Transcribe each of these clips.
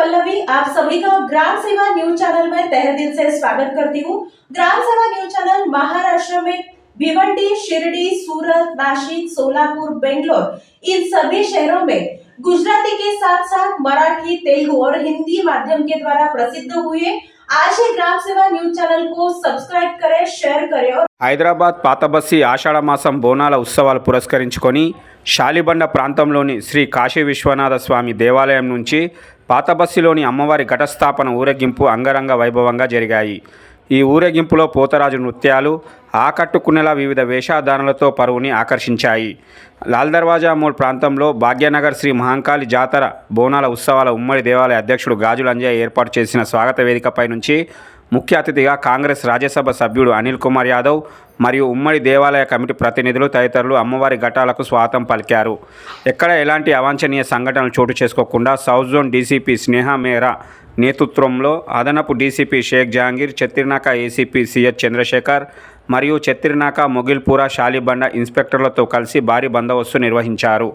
पल्लवी आप सभी का ग्राम सेवा न्यूज चैनल में तहे दिल से स्वागत करती हूँ ग्राम सेवा न्यूज चैनल महाराष्ट्र में भिवंडी शिरडी सूरत नासिक सोलापुर बेंगलोर इन सभी शहरों में गुजराती के साथ साथ मराठी तेलुगु और हिंदी माध्यम के द्वारा प्रसिद्ध हुए आज ही ग्राम सेवा न्यूज चैनल को सब्सक्राइब करें शेयर करें और హైదరాబాద్ పాతబస్సి ఆషాఢమాసం బోనాల ఉత్సవాలు పురస్కరించుకొని షాలిబండ ప్రాంతంలోని శ్రీ కాశీ విశ్వనాథ స్వామి దేవాలయం నుంచి పాతబస్సిలోని అమ్మవారి ఘటస్థాపన ఊరేగింపు అంగరంగ వైభవంగా జరిగాయి. ఈ ఊరేగింపులో పోతరాజు నృత్యాలు ఆకట్టుకునేలా వివిధ వేషధారణలతో పరువుని ఆకర్షించాయి. లాల్ దర్వాజా మోల్ ప్రాంతంలో భాగ్యనగర్ శ్రీ మహంకాళి జాతర బోనాల ఉత్సవాల ఉమ్మడి దేవాలయ అధ్యక్షుడు గాజులంజయ్య ఏర్పాటు చేసిన స్వాగత వేదికపై నుంచి ముఖ్య అతిథిగా కాంగ్రెస్ రాజ్యసభ సభ్యుడు అనిల్ కుమార్ యాదవ్ మరియు ఉమ్మడి దేవాలయ కమిటీ ప్రతినిధులు తదితరులు అమ్మవారి ఘటాలకు స్వాగతం పలికారు. ఎక్కడ ఎలాంటి అవాంఛనీయ సంఘటనలు చోటు చేసుకోకుండా సౌత్ జోన్ డీసీపీ స్నేహ మేరా నేతృత్వంలో అదనపు DCP Sheikh Jahangir Chatrinaka ACP CH Chandrashekar మరియు చెత్తిర్నాక మొగిల్పుర షాలిబండ ఇన్స్పెక్టర్లతో కలిసి భారీ బందోబస్తు నిర్వహించారు.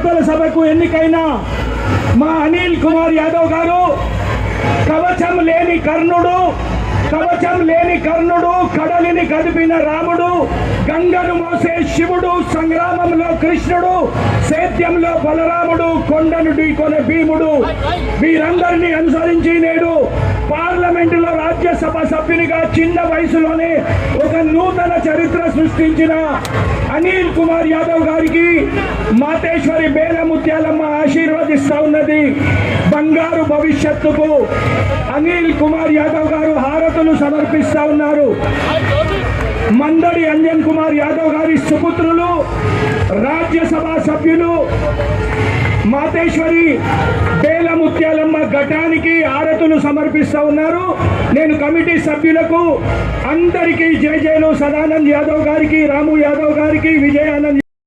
పెద్దల సభకు ఎన్నికైన మా అనిల్ కుమార్ యాదవ్ గారు కవచం లేని కర్ణుడు కవచం లేని కర్ణుడు కడలిని కదిపిన రాముడు గంగను మోసే శివుడు సంగ్రామంలో కృష్ణుడు సేద్యంలో బలరాముడు కొండను ఢీకొనే భీముడు. వీరందరినీ అనుసరించి నేడు పార్లమెంటులో రాజ్యసభ సభ్యునిగా చిన్న వయసులోనే తెలంగాణ చరిత్ర సృష్టించిన అనిల్ కుమార్ యాదవ్ గారికి మాతేశ్వరి బేలముత్యాలమ్మ ఆశీర్వదిస్తా ఉన్నది. బంగారు భవిష్యత్తుకు అనిల్ కుమార్ యాదవ్ గారు హారతులు సమర్పిస్తా ఉన్నారు. మందడి అంజన్ కుమార్ యాదవ్ గారి సుపుత్రులు రాజ్యసభ సభ్యులు మాతేశ్వరి బేల ముత్యాలమ్మ ఘటానికి ఆరతులు సమర్పిస్తా ఉన్నారు. నేను కమిటీ సభ్యులకు అందరికీ జై జయలు సదానంద్ యాదవ్ గారికి రాము యాదవ్ గారికి విజయానంద్